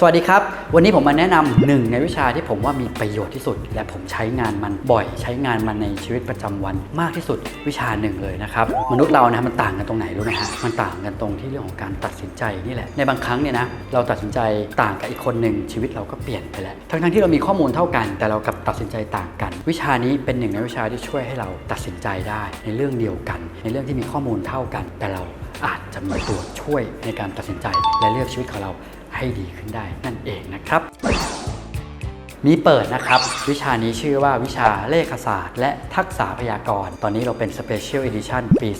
สวัสดีครับ วันนี้ผมมาแนะนำหนึ่งในวิชาที่ผมว่ามีประโยชน์ที่สุด และผมใช้งานมันบ่อย ใช้งานมันในชีวิตประจำวันมากที่สุดวิชาหนึ่งเลยนะครับ มนุษย์เรานะมันต่างกันตรงไหนรู้ไหมฮะมันต่างกันตรงที่เรื่องของการตัดสินใจนี่แหละในบางครั้งเนี่ยนะเราตัดสินใจต่างกับอีกคนหนึ่งชีวิตเราก็เปลี่ยนไปแล้วทั้งๆที่เรามีข้อมูลเท่ากัน แต่เรากลับตัดสินใจต่างกัน วิชานี้เป็นหนึ่งในวิชาที่ช่วยให้เราตัดสินใจได้ ในเรื่องเดียวกัน ในเรื่องที่มีข้อมูลเท่ากัน แต่เราอาจจะมีตัวช่วยในการตัดสินใจและเลือกชีวิตของเรา ให้ดีขึ้นได้นั่นเองนะครับ มีเปิดนะครับ วิชานี้ชื่อว่าวิชาเลขศาสตร์ และทักษะพยากรณ์ตอนนี้เราเป็น Special Edition ปี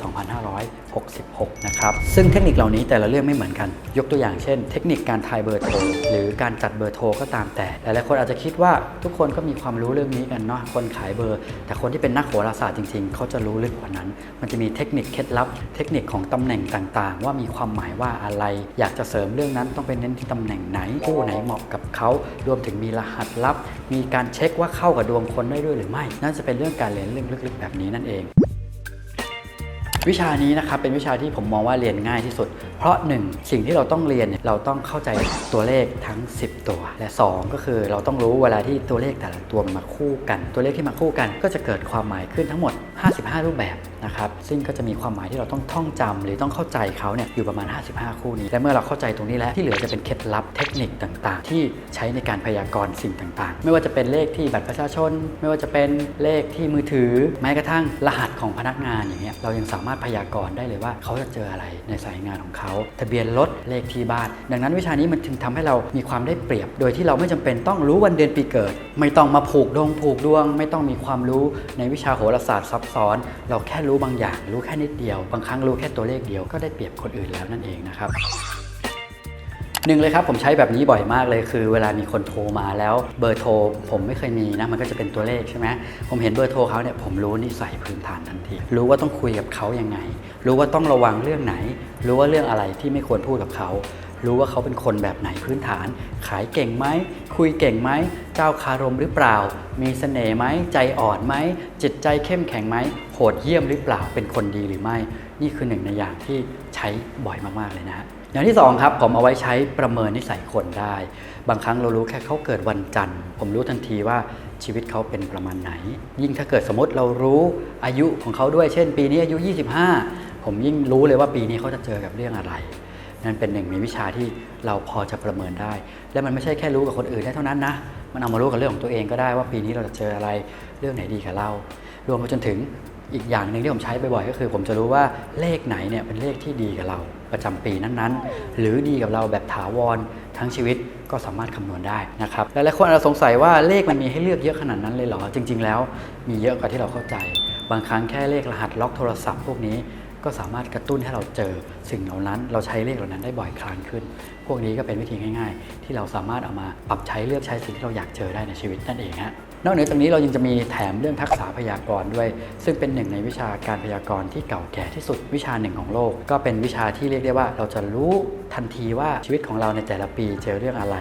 2566 นะครับ ซึ่งเทคนิคเหล่านี้แต่ละเรื่องไม่เหมือนกัน ยกตัวอย่างเช่น เทคนิคการทายเบอร์โทร หรือการจัดเบอร์โทรก็ตามแต่ หลายๆคนอาจจะคิดว่าทุกคนก็มีความรู้เรื่องนี้กันเนาะคนขายเบอร์ แต่คนที่เป็นนักโหราศาสตร์จริง ๆ เขาจะรู้ลึกกว่านั้น มันจะมีเทคนิคเคล็ดลับ เทคนิคของตำแหน่งต่างๆ ว่ามีความหมายว่าอะไร อยากจะเสริมเรื่องนั้นต้องไปเน้นที่ตำแหน่งไหนคู่ไหนเหมาะกับเขารวมถึงมีรหัสลับ มีการเช็คว่าเข้ากับดวงคนได้ด้วยหรือไม่ นั่นจะเป็นเรื่องการเรียนเรื่องลึกๆ แบบนี้นั่นเอง วิชานี้นะครับเป็นวิชาที่ผมมองว่าเรียนง่ายที่สุด เพราะ 1 สิ่งที่เราต้องเรียนเราต้องเข้าใจตัวเลขทั้ง 10 ตัว และ 2 ก็คือเราต้องรู้เวลาที่ตัวเลขแต่ละตัวมาคู่กัน ตัวเลขที่มาคู่กัน ก็จะเกิดความหมายขึ้นทั้งหมด 55 รูปแบบนะครับซึ่งก็จะมีความหมายที่เราต้องท่องจำหรือต้องเข้าใจเขาเนี่ยอยู่ประมาณ 55 คู่นี้และเมื่อเราเข้าใจตรงนี้แล้วที่เหลือจะเป็นเคล็ดลับเทคนิคต่างๆ ที่ใช้ในการพยากรณ์สิ่งต่างๆ ไม่ว่าจะเป็นเลขที่บัตรประชาชน ไม่ว่าจะเป็นเลขที่มือถือ แม้กระทั่งรหัสของพนักงานอย่างเงี้ยเรายังสามารถพยากรณ์ได้เลยว่าเขาจะเจออะไรในสายงานของเขา ทะเบียนรถเลขที่บ้าน ดังนั้นวิชานี้มันถึงทำให้เรามีความได้เปรียบ โดยที่เราไม่จำเป็นต้องรู้วันเดือนปีเกิด ไม่ต้องมาผูกดวงผูกดวง ไม่ต้องมีความรู้ในวิชาโหราศาสตร์ซับซ้อน เราแค่รู้บางอย่าง รู้แค่นิดเดียว บางครั้งรู้แค่ตัวเลขเดียวก็ได้เปรียบคนอื่นแล้วนั่นเองนะครับ หนึ่งเลยครับผมใช้แบบนี้บ่อยมากเลยคือเวลามีคนโทรมาแล้วเบอร์โทรผมไม่เคยมีนะมันก็จะเป็นตัวเลขใช่ไหมผมเห็นเบอร์โทรเขาเนี่ยผมรู้นิสัยพื้นฐานทันที รู้ว่าต้องคุยกับเขายังไง รู้ว่าต้องระวังเรื่องไหน รู้ว่าเรื่องอะไรที่ไม่ควรพูดกับเขารู้ว่าเขาเป็นคนแบบไหนพื้นฐาน ขายเก่งไหม คุยเก่งไหม เจ้าคารมหรือเปล่า มีเสน่ห์ไหม ใจอ่อนไหม จิตใจเข้มแข็งไหม โหดเยี่ยมหรือเปล่า เป็นคนดีหรือไม่ นี่คือหนึ่งในอย่างที่ใช้บ่อยมาก ๆ เลยนะฮะ อย่างที่สองครับผมเอาไว้ใช้ประเมินนิสัยคนได้ บางครั้งเรารู้แค่เขาเกิดวันจันทร์ ผมรู้ทันทีว่าชีวิตเขาเป็นประมาณไหน ยิ่งถ้าเกิดสมมติเรารู้อายุของเขาด้วย เช่น ปีนี้อายุ 25 ผมยิ่งรู้เลยว่าปีนี้เขาจะเจอกับเรื่องอะไร นั่นเป็นหนึ่งในวิชาที่เราพอจะประเมินได้ และมันไม่ใช่แค่รู้กับคนอื่นได้เท่านั้นนะ มันเอามารู้กับเรื่องของตัวเองก็ได้ว่าปีนี้เราจะเจออะไร เรื่องไหนดีกับเรา รวมไปจนถึง อีกอย่างหนึ่งที่ผมใช้บ่อยๆก็คือ ผมจะรู้ว่าเลขไหนเนี่ยเป็นเลขที่ดีกับเราประจำปีนั้นๆ หรือดีกับเราแบบถาวรทั้งชีวิตก็สามารถคำนวณได้นะครับหลายๆคนอาจจะสงสัยว่าเลขมันมีให้เลือกเยอะขนาดนั้นเลยเหรอ จริง ๆ แล้วมีเยอะกว่าที่เราเข้าใจ บางครั้งแค่เลขรหัสล็อกโทรศัพท์พวกนี้ก็สามารถกระตุ้นให้เราเจอสิ่งเหล่านั้น เราใช้เลขเหล่านั้นได้บ่อยครั้งขึ้น พวกนี้ก็เป็นวิธีง่าย ๆ ที่เราสามารถเอามาปรับใช้เลือกใช้สิ่งที่เราอยากเจอได้ในชีวิตนั่นเองฮะ นอกเหนือจากนี้เรายังจะมีแถมเรื่องทักษะพยากรณ์ด้วย ซึ่งเป็นหนึ่งในวิชาการพยากรณ์ที่เก่าแก่ที่สุดวิชาหนึ่งของโลก ก็เป็นวิชาที่เรียกได้ว่าเราจะรู้ทันทีว่าชีวิตของเราในแต่ละปีเจอเรื่องอะไร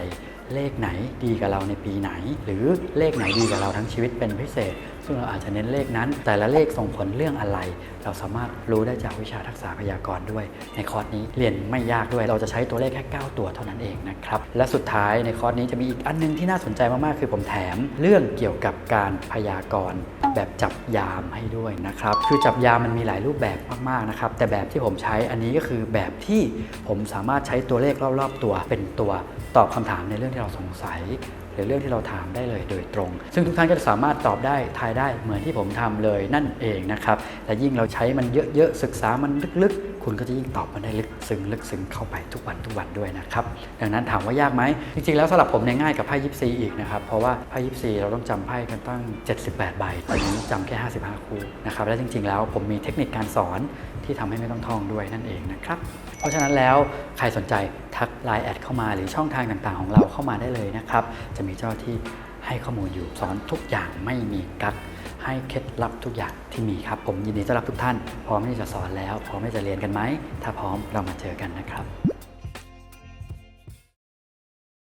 เลขไหนดีกับเราในปีไหน หรือเลขไหนดีกับเราทั้งชีวิตเป็นพิเศษ ซึ่งเราอาจจะเน้นเลขนั้น แต่ละเลขส่งผลเรื่องอะไร เราสามารถรู้ได้จากวิชาทักษะพยากรณ์ด้วย ในคอร์สนี้เรียนไม่ยากด้วย เราจะใช้ตัวเลขแค่ 9 ตัวเท่านั้นเองนะครับ และสุดท้ายในคอร์สนี้จะมีอีกอันนึงที่น่าสนใจมากๆ คือผมแถม เรื่องเกี่ยวกับการพยากรณ์ แบบจับยามให้ด้วยนะครับ คือจับยามมันมีหลายรูปแบบมากๆนะครับ แต่แบบที่ผมใช้อันนี้ก็คือแบบที่ผมสามารถใช้ตัวเลขรอบๆตัวเป็นตัวตอบคำถามในเรื่องที่เราสงสัยหรือเรื่องที่เราถามได้เลยโดยตรง ซึ่งทุกท่านก็จะสามารถตอบได้ทายได้เหมือนที่ผมทำเลยนั่นเองนะครับและยิ่งเราใช้มันเยอะๆ ศึกษามันลึกๆ คุณก็จะยิ่งตอบมันได้ลึกซึ้งลึกซึ้งเข้าไปทุกวันทุกวันด้วยนะครับ ดังนั้นถามว่ายากไหม จริงๆ แล้วสำหรับผมเนี่ยง่ายกับไพ่ยิปซีอีกนะครับ เพราะว่าไพ่ยิปซีเราต้องจำไพ่กันตั้ง 78 ใบตอนนี้จำแค่ 55 คู่นะครับ และจริง ๆ แล้วผมมีเทคนิคการสอนที่ทำให้ไม่ต้องท่องด้วยนั่นเองนะครับเพราะฉะนั้นแล้วใครสนใจทัก Line แอดเข้ามาหรือช่องทางต่างๆ ของเราเข้ามาได้เลยนะครับจะมีเจ้าที่ให้ข้อมูลอยู่สอนทุกอย่างไม่มีกัก ให้เคล็ดลับทุกอย่างที่มีครับ ผมยินดีต้อนรับทุกท่าน พร้อมที่จะสอนแล้ว พร้อมที่จะเรียนกันไหม ถ้าพร้อมเรามาเจอกันนะครับ